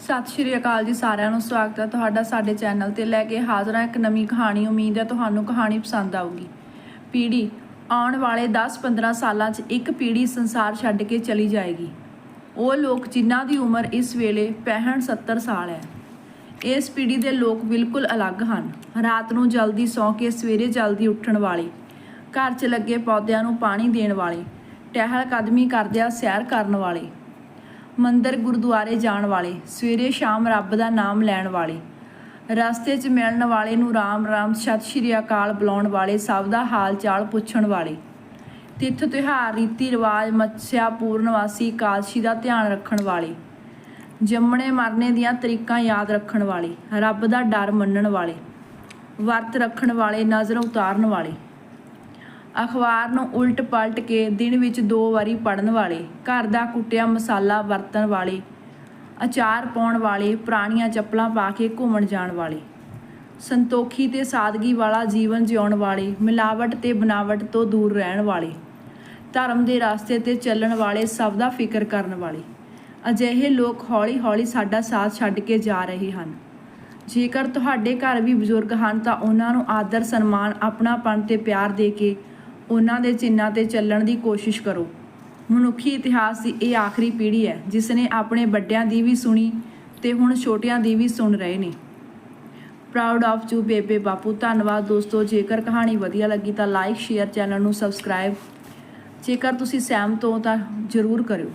ਸਤਿ ਸ਼੍ਰੀ ਅਕਾਲ ਜੀ ਸਾਰਿਆਂ ਨੂੰ, ਸਵਾਗਤ ਹੈ ਤੁਹਾਡਾ ਸਾਡੇ ਚੈਨਲ ਤੇ ਲੈ ਕੇ ਹਾਜ਼ਰ ਹਾਂ ਇੱਕ ਨਵੀਂ ਕਹਾਣੀ, ਉਮੀਦ ਹੈ ਤੁਹਾਨੂੰ ਕਹਾਣੀ ਪਸੰਦ ਆਊਗੀ। ਪੀੜ੍ਹੀ ਆਉਣ ਵਾਲੇ 10-15 ਸਾਲਾਂ 'ਚ ਇੱਕ ਪੀੜ੍ਹੀ ਸੰਸਾਰ ਛੱਡ ਕੇ ਚਲੀ ਜਾਏਗੀ। ਉਹ ਲੋਕ ਜਿਨ੍ਹਾਂ ਦੀ ਉਮਰ ਇਸ ਵੇਲੇ 65-70 ਸਾਲ ਹੈ। ਇਸ ਪੀੜ੍ਹੀ ਦੇ ਲੋਕ ਬਿਲਕੁਲ ਅਲੱਗ ਹਨ। ਰਾਤ ਨੂੰ ਜਲਦੀ ਸੌਂ ਕੇ ਸਵੇਰੇ ਜਲਦੀ ਉੱਠਣ ਵਾਲੇ, ਘਰ 'ਚ ਲੱਗੇ ਪੌਦਿਆਂ ਨੂੰ ਪਾਣੀ ਦੇਣ ਵਾਲੇ, ਟਹਿਲ ਕਦਮੀ ਕਰਦਿਆਂ ਸੈਰ ਕਰਨ ਵਾਲੇ ਮੰਦਰ ਗੁਰਦੁਆਰੇ ਜਾਣ ਵਾਲੇ, ਸਵੇਰੇ ਸ਼ਾਮ ਰੱਬ ਦਾ ਨਾਮ ਲੈਣ ਵਾਲੇ। ਰਸਤੇ 'ਚ ਮਿਲਣ ਵਾਲੇ ਨੂੰ ਰਾਮ ਰਾਮ, ਸਤਿ ਸ਼੍ਰੀ ਅਕਾਲ ਬੁਲਾਉਣ ਵਾਲੇ ਸਭ ਦਾ ਹਾਲ ਚਾਲ ਪੁੱਛਣ ਵਾਲੇ। ਤਿੱਥ ਤਿਉਹਾਰ, ਰੀਤੀ ਰਿਵਾਜ, ਮੱਸਿਆ ਪੂਰਨਵਾਸੀ ਇਕਾਦਸ਼ੀ ਦਾ ਧਿਆਨ ਰੱਖਣ ਵਾਲੇ। ਜੰਮਣੇ ਮਰਨੇ ਦੀਆਂ ਤਰੀਕਾਂ ਯਾਦ ਰੱਖਣ ਵਾਲੇ। ਰੱਬ ਦਾ ਡਰ ਮੰਨਣ ਵਾਲੇ। ਵਰਤ ਰੱਖਣ ਵਾਲੇ, ਨਜ਼ਰ ਉਤਾਰਨ ਵਾਲੇ। ਅਖਬਾਰ ਨੂੰ ਉਲਟ ਪਲਟ ਕੇ ਦਿਨ ਵਿੱਚ ਦੋ ਵਾਰੀ ਪੜਨ ਵਾਲੇ, ਘਰ ਦਾ ਕੁੱਟਿਆ ਮਸਾਲਾ ਵਰਤਣ ਵਾਲੇ, ਅਚਾਰ ਪਾਉਣ ਵਾਲੇ, ਪੁਰਾਣੀਆਂ ਚੱਪਲਾਂ ਪਾ ਕੇ ਘੁੰਮਣ ਜਾਣ ਵਾਲੇ, ਸੰਤੋਖੀ ਤੇ ਸਾਦਗੀ ਵਾਲਾ ਜੀਵਨ ਜਿਉਣ ਵਾਲੇ, ਮਿਲਾਵਟ ਤੇ ਬਨਾਵਟ ਤੋਂ ਦੂਰ ਰਹਿਣ ਵਾਲੇ, ਧਰਮ ਦੇ ਰਸਤੇ ਤੇ ਚੱਲਣ ਵਾਲੇ ਸਭ ਦਾ ਫਿਕਰ ਕਰਨ ਵਾਲੇ, ਅਜਿਹੇ ਲੋਕ ਹੌਲੀ-ਹੌਲੀ ਸਾਡਾ ਸਾਥ ਛੱਡ ਕੇ ਜਾ ਰਹੇ ਹਨ। ਜੇਕਰ ਤੁਹਾਡੇ ਘਰ ਵੀ ਬਜ਼ੁਰਗ ਹਨ ਤਾਂ ਉਹਨਾਂ ਨੂੰ ਆਦਰ ਸਨਮਾਨ ਆਪਣਾਪਣ ਤੇ ਪਿਆਰ ਦੇ ਕੇ ਉਹਨਾਂ ਦੇ ਚਿੰਨਾਂ ਤੇ ਚੱਲਣ ਦੀ ਕੋਸ਼ਿਸ਼ ਕਰੋ। ਮਨੁੱਖੀ ਇਤਿਹਾਸ ਦੀ ਇਹ ਆਖਰੀ ਪੀੜ੍ਹੀ ਹੈ, ਜਿਸ ਨੇ ਆਪਣੇ ਵੱਡਿਆਂ ਦੀ ਵੀ ਸੁਣੀ ਤੇ ਹੁਣ ਛੋਟਿਆਂ ਦੀ ਵੀ ਸੁਣ ਰਹੇ ਨੇ। ਪ੍ਰਾਊਡ ਆਫ ਯੂ ਬੇਬੇ ਬਾਪੂ। ਧੰਨਵਾਦ ਦੋਸਤੋ। ਜੇਕਰ ਕਹਾਣੀ ਵਧੀਆ ਲੱਗੀ ਤਾਂ ਲਾਈਕ ਸ਼ੇਅਰ ਚੈਨਲ ਨੂੰ ਸਬਸਕ੍ਰਾਈਬ ਜੇਕਰ ਤੁਸੀਂ ਸਹਿਮਤ ਹੋ ਤਾਂ ਜਰੂਰ ਕਰਿਓ।